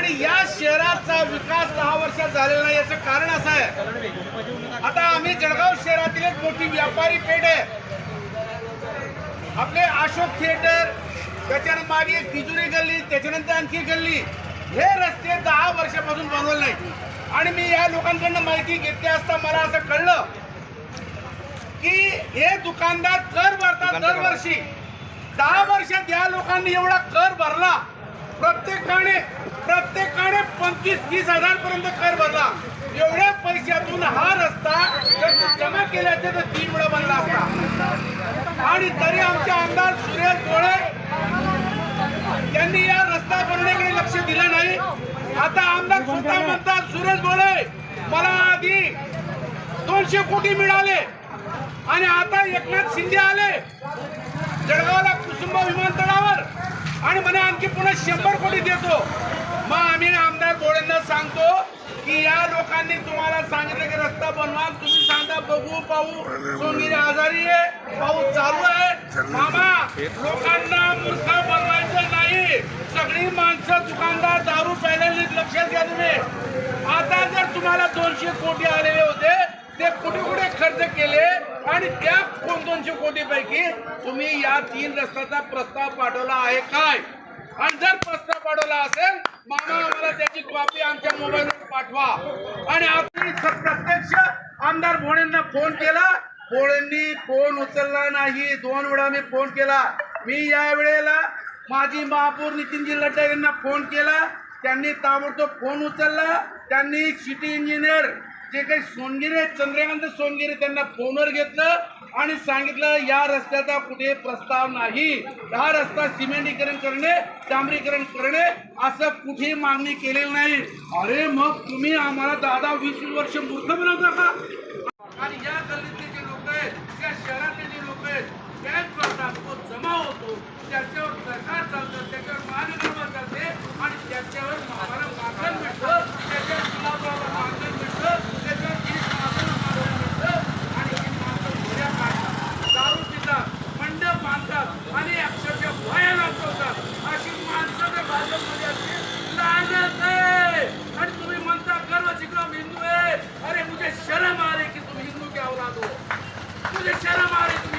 आणि या शहराचा विकास दहा वर्षात झालेला नाही याचं कारण असं आहे. आता आम्ही जळगाव शहरातील एक मोठी व्यापारी पेठ आहे. आपले अशोक थिएटर त्याच्यानंतर मागे एक तिजुरी गल्ली त्याच्यानंतर आणखी गल्ली. हे रस्ते दहा वर्षापासून बनवले नाही आणि मी या लोकांकडनं माहिती घेतली असता मला असं कळलं की हे दुकानदार कर भरतात दरवर्षी. दहा वर्षात या लोकांनी एवढा कर भरला. प्रत्येकाने प्रत्येकाने पंचवीस वीस हजार पर्यंत कर भरला. एवढ्या पैशातून हा रस्ता जर जमा केल्याचे तर तीन वेळा बनला असता. आणि तरी आमचे आमदार सुरेश गोळे यांनी या रस्ता बनण्याकडे लक्ष दिलं नाही. आता आमदार स्वतः म्हणतात सुरेश गोळे मला आधी दोनशे कोटी मिळाले आणि आता एकनाथ शिंदे आले. जळगावला कुसुंबा विमानतळावर आणखी पुन्हा शंभर कोटी देतो. मग आम्ही आमदार गोळेंना सांगतो की या लोकांनी तुम्हाला सांगितलं की रस्ता बनवा. तुम्ही सांगता बघू पाहू सोनगिरी आजारी आहे पाऊस चालू आहे. मामा लोकांना मूर्ख बनवायचं नाही. सगळी माणसं दुकानदार दारू प्यायला लक्षात घ्या तुम्ही. आता जर तुम्हाला दोनशे कोटी आलेले होते ते कुठे कुठे खर्च केले आणि त्या कोण दोनशे कोटी पैकी तुम्ही या तीन रस्त्याचा प्रस्ताव पाठवला आहे काय? आणि जर प्रश्न पडवला असेल मामा आम्हाला त्याची कॉपी आमच्या मोबाईलवर पाठवा. आणि आपण प्रत्यक्ष आमदार भोळेंना फोन केला. भोळेंनी फोन उचलला नाही. दोन वेळा मी फोन केला. मी या वेळेला माजी महापौर नितीनजी लड्डा यांना फोन केला. त्यांनी ताबडतोब फोन उचलला. त्यांनी सिटी इंजिनियर जे काही सोनगिरे चंद्रकांत सोनगिरे त्यांना फोनवर घेतलं आणि सांगितलं या रस्त्याचा कुठे प्रस्ताव नाही. हा रस्ता सिमेंटीकरण करणे डांबरीकरण करणे असं कुठे मागणी केलेली नाही. अरे मग तुम्ही आम्हाला दादा वीस वीस वर्ष मूर्ख बनवता का? आणि या गल्लीतले जे लोक आहेत त्या शहरातले जे लोक आहेत बँक करतात तो जमा होतो त्याच्यावर Cu de ce rămâne